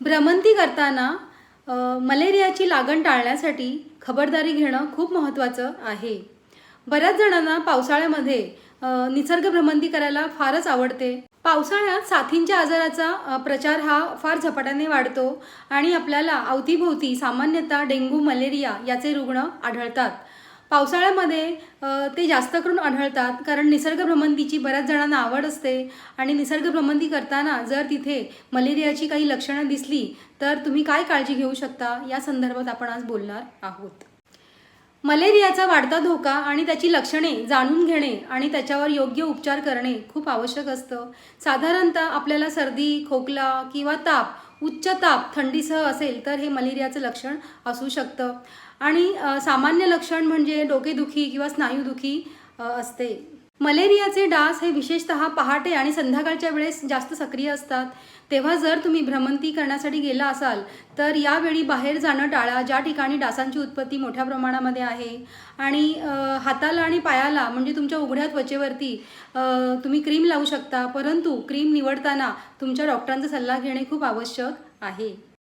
भ्रमंती करताना मलेरियाची लागण टाळण्यासाठी खबरदारी घेणं खूप महत्त्वाचं आहे. बऱ्याच जणांना पावसाळ्यामध्ये निसर्ग भ्रमंती करायला फारच आवडते. पावसाळ्यात साथींच्या आजाराचा प्रचार हा फार झपाट्याने वाढतो आणि आपल्याला अवतीभोवती सामान्यतः डेंग्यू मलेरिया याचे रुग्ण आढळतात. पावसाळ्यामध्ये ते जास्त करून आढळतात कारण निसर्ग भ्रमंतीची बऱ्याच जणांना आवड असते आणि निसर्ग भ्रमंती करताना जर तिथे मलेरियाची काही लक्षणं दिसली तर तुम्ही काय काळजी घेऊ शकता? या संदर्भात आपण आज बोलणार आहोत. मलेरियाचा वाढता धोका आणि त्याची लक्षणे जाणून घेणे आणि त्याच्यावर योग्य उपचार करणे खूप आवश्यक असतं. साधारणतः आपल्याला सर्दी खोकला किंवा ताप उच्च ताप थंडीसह असेल तर हे मलेरियाचं लक्षण असू शकतं. आणि सामान्य लक्षण म्हणजे डोकेदुखी किंवा स्नायूदुखी असते. मलेरियाचे डास हे विशेषतः पहाटे आणि संध्याकाळच्या वेळेस जास्त सक्रिय असतात. तेव्हा जर तुम्ही भ्रमंती करण्यासाठी गेला असाल तर यावेळी बाहेर जाणं टाळा ज्या ठिकाणी डासांची उत्पत्ती मोठ्या प्रमाणामध्ये आहे. आणि हाताला आणि पायाला म्हणजे तुमच्या उघड्या त्वचेवरती तुम्ही क्रीम लावू शकता. परंतु क्रीम निवडताना तुमच्या डॉक्टरांचा सल्ला घेणे खूप आवश्यक आहे.